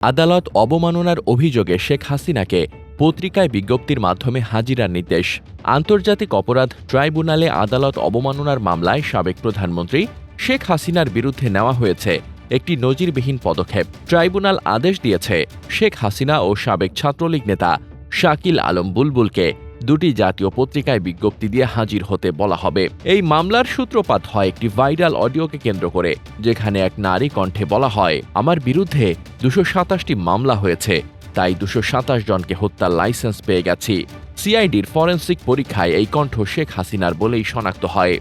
আদালত অবমাননার অভিযোগে শেখ হাসিনাকে পত্রিকায় বিজ্ঞপ্তির মাধ্যমে হাজিরার নির্দেশ। আন্তর্জাতিক অপরাধ ট্রাইব্যুনালে আদালত অবমাননার মামলায় সাবেক প্রধানমন্ত্রী শেখ হাসিনার বিরুদ্ধে নেওয়া হয়েছে একটি নজিরবিহীন পদক্ষেপ। ট্রাইব্যুনাল আদেশ দিয়েছে শেখ হাসিনা ও সাবেক ছাত্রলীগ নেতা শাকিল আলম বুলবুলকে দুটি জাতীয় পত্রিকায় বিজ্ঞপ্তি দিয়ে হাজির হতে বলা হবে। এই মামলার সূত্রপাত হয় একটি ভাইরাল অডিওকে কেন্দ্র করে, যেখানে এক নারী কণ্ঠে বলা হয়, আমার বিরুদ্ধে দুশো সাতাশটি মামলা হয়েছে, তাই দুশো সাতাশ জনকে হত্যার লাইসেন্স পেয়ে গেছি। সিআইডির ফরেন্সিক পরীক্ষায় এই কণ্ঠ শেখ হাসিনার বলেই শনাক্ত হয়।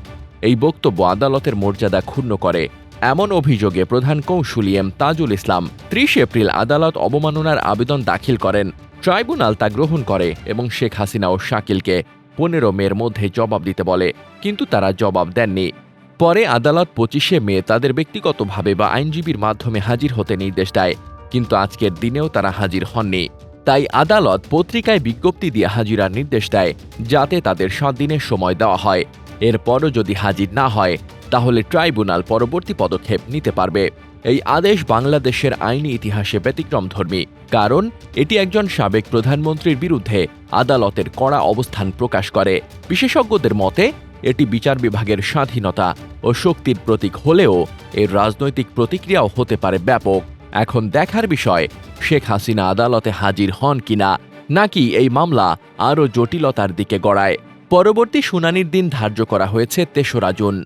এই বক্তব্য আদালতের মর্যাদা ক্ষুণ্ণ করে। এমন অভিযোগে প্রধান কৌঁসুলি এম তাজুল ইসলাম। ত্রিশ এপ্রিল আদালত অবমাননার আবেদন দাখিল করেন। ট্রাইব্যুনাল তা গ্রহণ করে এবং শেখ হাসিনা ও শাকিলকে পনেরো মের মধ্যে জবাব দিতে বলে, কিন্তু তারা জবাব দেননি। পরে আদালত পঁচিশে মে তাদের ব্যক্তিগতভাবে বা আইনজীবীর মাধ্যমে হাজির হতে নির্দেশ দেয়, কিন্তু আজকের দিনেও তারা হাজির হননি। তাই আদালত পত্রিকায় বিজ্ঞপ্তি দিয়ে হাজিরার নির্দেশ দেয়, যাতে তাদের সাত দিনের সময় দেওয়া হয়। এরপরও যদি হাজির না হয় তাহলে ট্রাইব্যুনাল পরবর্তী পদক্ষেপ নিতে পারবে। এই আদেশ বাংলাদেশের আইনি ইতিহাসে ব্যতিক্রমধর্মী কারণ এটি একজন সাবেক প্রধানমন্ত্রীর বিরুদ্ধে আদালতের কড়া অবস্থান প্রকাশ করে। বিশেষজ্ঞদের মতে, এটি বিচার বিভাগের স্বাধীনতা ও শক্তির প্রতীক হলেও এর রাজনৈতিক প্রতিক্রিয়াও হতে পারে ব্যাপক। এখন দেখার বিষয়, শেখ হাসিনা আদালতে হাজির হন কিনা, নাকি এই মামলা আরও জটিলতার দিকে গড়ায়? পরবর্তী শুনানির দিন ধার্য করা হয়েছে তেসরা জুন।